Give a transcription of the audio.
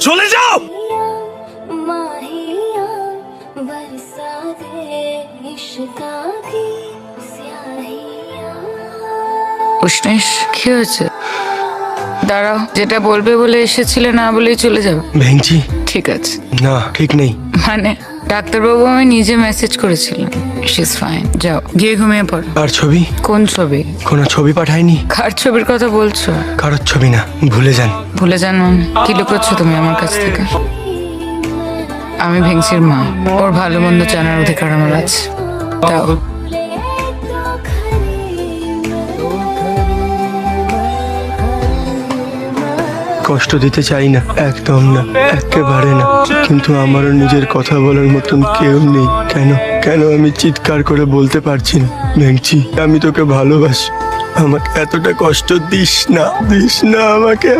চলে যাও! কি হয়েছে? দাঁড়াও যেটা বলবে বলে এসেছিলে না বলেই চলে যাবে। ঠিক আছে। না ঠিক নেই। মানে ডাক্তারবাবু আমি নিজে মেসেজ করেছিলাম। শিস ফাইন যাও গিয়ে ঘুমিয়ে পড়। আর ছবি? কোন ছবি? কোনো ছবি পাঠায়নি? কার ছবির কথা বলছো? কারোর ছবি না ভুলে যান। ভুলে যান মানে কি লুকোচ্ছ তুমি আমার কাছ থেকে? আমি ভেংসির মা ওর ভালো মন্দ জানার অধিকার আমার আছে। দাও কষ্ট দিতে চাই না, একদম না, একেবারে না। কিন্তু আমারও নিজের কথা বলার মতন কেউ নেই। কেন? কেন আমি চিৎকার করে বলতে পারছি না? ভেঙছি আমি তোকে ভালোবাসি। আমাকে এতটা কষ্ট দিস না দিস না আমাকে।